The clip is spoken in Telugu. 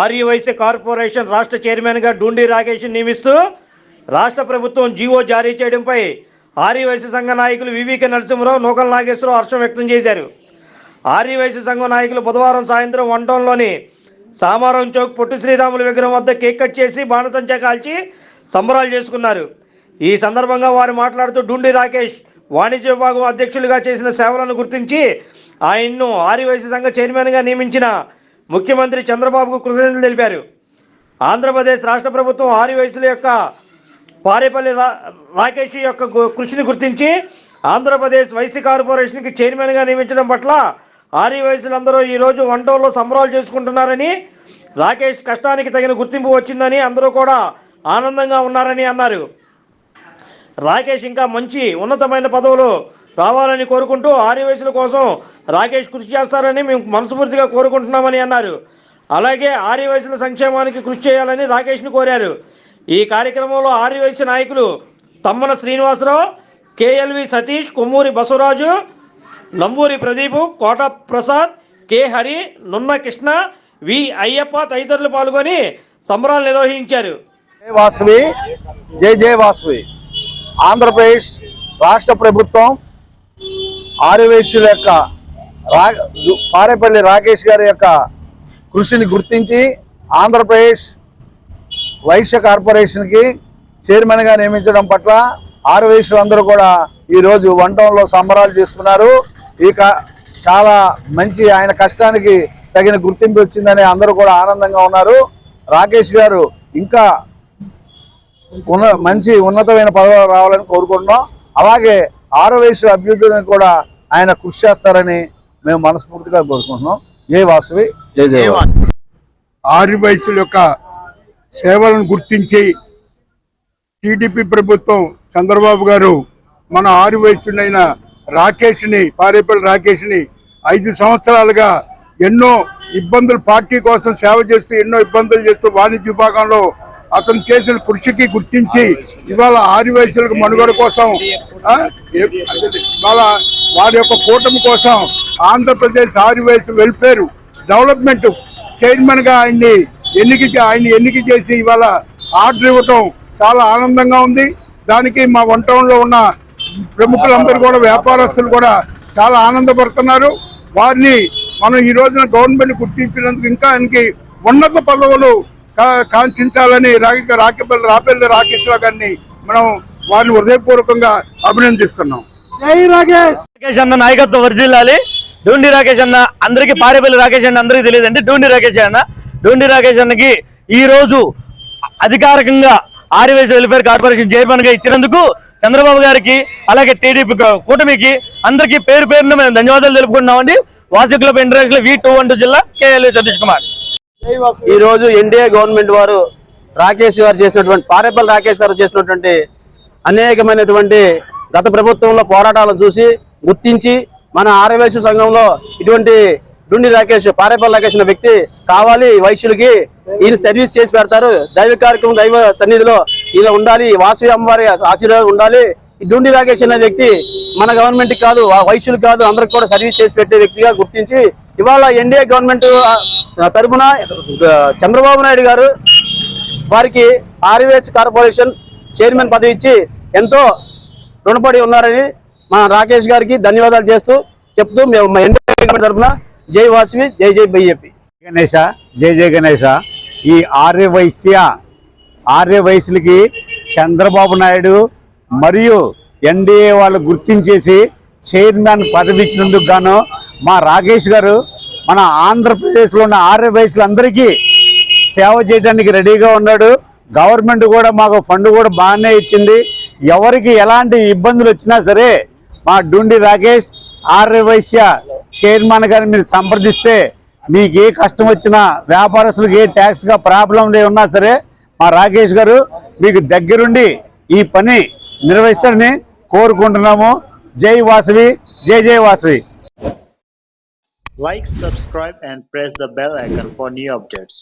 ఆర్యవైశ్య కార్పొరేషన్ రాష్ట్ర చైర్మన్గా డూండి రాకేష్ నియమిస్తూ రాష్ట్ర ప్రభుత్వం జీవో జారీ చేయడంపై ఆర్యవైశ్య సంఘ నాయకులు వివికే నరసింహరావు నూకల నాగేశ్వరరావు హర్షం వ్యక్తం చేశారు. ఆర్యవైశ్య సంఘ నాయకులు బుధవారం సాయంత్రం వన్ టౌన్లోని సామారం చౌక్ పొట్టు శ్రీరాములు విగ్రహం వద్ద కేక్ కట్ చేసి బాణసంచా కాల్చి సంబరాలు చేసుకున్నారు. ఈ సందర్భంగా వారు మాట్లాడుతూ డూండి రాకేష్ వాణిజ్య విభాగం అధ్యక్షులుగా చేసిన సేవలను గుర్తించి ఆయన్ను ఆర్యవైశ్య సంఘ చైర్మన్గా నియమించిన ముఖ్యమంత్రి చంద్రబాబుకు కృతజ్ఞతలు తెలిపారు. ఆంధ్రప్రదేశ్ రాష్ట్ర ప్రభుత్వం ఆర్యవైశ్యుల యొక్క పారేపల్లి రా రాకేష్ యొక్క కృషిని గుర్తించి ఆంధ్రప్రదేశ్ వైసీ కార్పొరేషన్కి చైర్మన్గా నియమించడం పట్ల ఆర్య వయసులందరూ ఈరోజు వన్ సంబరాలు చేసుకుంటున్నారని రాకేష్ కష్టానికి తగిన గుర్తింపు వచ్చిందని అందరూ కూడా ఆనందంగా ఉన్నారని అన్నారు. రాకేష్ ఇంకా మంచి ఉన్నతమైన పదవులు రావాలని కోరుకుంటూ ఆర్యవయసుల కోసం రాకేష్ కృషి చేస్తారని మేము మనస్ఫూర్తిగా కోరుకుంటున్నామని అన్నారు. అలాగే ఆర్యవయసుల సంక్షేమానికి కృషి చేయాలని రాకేష్ని కోరారు. ఈ కార్యక్రమంలో ఆర్యవైశ్య నాయకులు Tammana Srinivasarao KLV Satish Kommuri Basavaraju Namburi Pradeep Kota Prasad K Hari Nunna Krishna V Ayyappa తదితరులు పాల్గొని సంబరాలు నిర్వహించారు. జై వాసవి జై వాసవి. ఆంధ్రప్రదేశ్ రాష్ట్ర ప్రభుత్వం ఆర్యవేశ్యుల యొక్క రా పారేపల్లి రాకేష్ గారి యొక్క కృషిని గుర్తించి ఆంధ్రప్రదేశ్ వైశ్య కార్పొరేషన్కి చైర్మన్గా నియమించడం పట్ల ఆర్యవేశ్యులందరూ కూడా ఈరోజు వన్ టౌన్లో సంబరాలు చేసుకున్నారు. ఈ చాలా మంచి ఆయన కష్టానికి తగిన గుర్తింపు వచ్చిందని అందరూ కూడా ఆనందంగా ఉన్నారు. రాకేష్ గారు ఇంకా ఉన్న మంచి ఉన్నతమైన పదవులు రావాలని కోరుకుంటున్నాం. అలాగే ఆరో అభ్యర్థులను కూడా ఆయన కృషి చేస్తారని మేము మనస్ఫూర్తిగా కోరుకుంటున్నాం. జై వాసవి జై జయ ఆరు వయసుల యొక్క సేవలను గుర్తించి టీడీపీ ప్రభుత్వం చంద్రబాబు గారు మన ఆరు వయసునైన రాకేష్ని పారేపల్లి రాకేష్ని ఐదు సంవత్సరాలుగా ఎన్నో ఇబ్బందులు పార్టీ కోసం సేవ చేస్తూ ఎన్నో ఇబ్బందులు చేస్తూ వాణిజ్య విభాగంలో అతను చేసిన కృషికి గుర్తించి ఇవాళ ఆరు వయసులకు మనుగడ కోసం వాళ్ళ ఇవాళ వారి యొక్క కూటమి కోసం ఆంధ్రప్రదేశ్ ఆరు వెల్ఫేర్ డెవలప్మెంట్ చైర్మన్గా ఆయన్ని ఎన్నిక ఆయన్ని ఎన్నిక చేసి ఇవాళ ఆర్డర్ ఇవ్వటం చాలా ఆనందంగా ఉంది. దానికి మా వన్ టౌన్లో ఉన్న ప్రముఖులందరూ కూడా వ్యాపారస్తులు కూడా చాలా ఆనందపడుతున్నారు. వారిని మనం ఈ రోజున గవర్నమెంట్ గుర్తించినందుకు ఇంకా ఆయనకి ఉన్నత పదవులు కా- కాంక్షించాలని రాకి రాకేపల్లి రాపల్లి రాకేశ్వర గారిని మనం వారిని హృదయపూర్వకంగా అభినందిస్తున్నాం. రాకేష్. అన్న నాయకత్వం వర్జిల్లాలి డూండి రాకేష్ అన్న అందరికీ పారేపల్లి రాకేష్ అన్న అందరికీ తెలియదండి. డూండి రాకేష్ అన్న డూండి రాకేష్ అన్నకి ఈ రోజు అధికారికంగా ఆర్యవేశ వెల్ఫేర్ కార్పొరేషన్ చైర్మన్గా ఇచ్చినందుకు చంద్రబాబు గారికి అలాగే టీడీపీ కూటమికి అందరికీ పేరు పేరున మేము ధన్యవాదాలు తెలుపుకుంటున్నామండి. Vasu club international V two one two జిల్లా కేఎల్వి సతీష్ కుమార్. ఈ రోజు ఎన్డీఏ గవర్నమెంట్ వారు రాకేష్ గారు చేసినటువంటి పారేపల్లి రాకేష్ గారు చేసినటువంటి అనేకమైనటువంటి గత ప్రభుత్వంలో పోరాటాలను చూసి గుర్తించి మన ఆర్యవైశ్య సంఘంలో ఇటువంటి డుండి రాకేష్ పారేపల్లి రాకేష్ అనే వ్యక్తి కావాలి వైశ్యులకి ఈయన సర్వీస్ చేసి పెడతారు. దైవ కార్యక్రమం దైవ సన్నిధిలో ఈయన ఉండాలి వాసు అమ్మవారి ఆశీర్వాదం ఉండాలి. ఈ డుండి రాకేష్ అనే వ్యక్తి మన గవర్నమెంట్ కాదు వైశ్యులు కాదు అందరికి కూడా సర్వీస్ చేసి పెట్టే వ్యక్తిగా గుర్తించి ఇవాళ ఎన్డీఏ గవర్నమెంట్ తరఫున తరపున చంద్రబాబు నాయుడు గారు వారికి ఆర్వీఎస్ కార్పొరేషన్ చైర్మన్ పదవి ఇచ్చి ఎంతో రుణపడి ఉన్నారని మా రాకేష్ గారికి ధన్యవాదాలు చేస్తూ చెప్తూ మేము మా ఎన్డీఏ తరఫున జై వాసవి జై జై బీజేపీ. గణేష జై జై గణేష. ఈ ఆర్య వైశ్య ఆర్య వయసులకి చంద్రబాబు నాయుడు మరియు ఎన్డీఏ వాళ్ళు గుర్తించేసి చైర్మన్ పదవి ఇచ్చినందుకు గాను మా రాకేష్ గారు మన ఆంధ్రప్రదేశ్లో ఉన్న ఆర్య వయసులందరికీ సేవ చేయడానికి రెడీగా ఉన్నాడు. గవర్నమెంట్ కూడా మాకు ఫండ్ కూడా బాగానే ఇచ్చింది. ఎవరికి ఎలాంటి ఇబ్బందులు వచ్చినా సరే మా డుండి రాకేష్ ఆర్య వైశ్య చైర్మన్ గారిని మీరు సంప్రదిస్తే మీకు ఏ కష్టం వచ్చినా వ్యాపారస్తులకు ఏ ట్యాక్స్గా ప్రాబ్లం ఉన్నా సరే మా రాకేష్ గారు మీకు దగ్గరుండి ఈ పని నిర్వహిస్తారని కోరుకుంటున్నాము. జై వాసవి జై జై Vasavi. Like subscribe and press the bell icon for new updates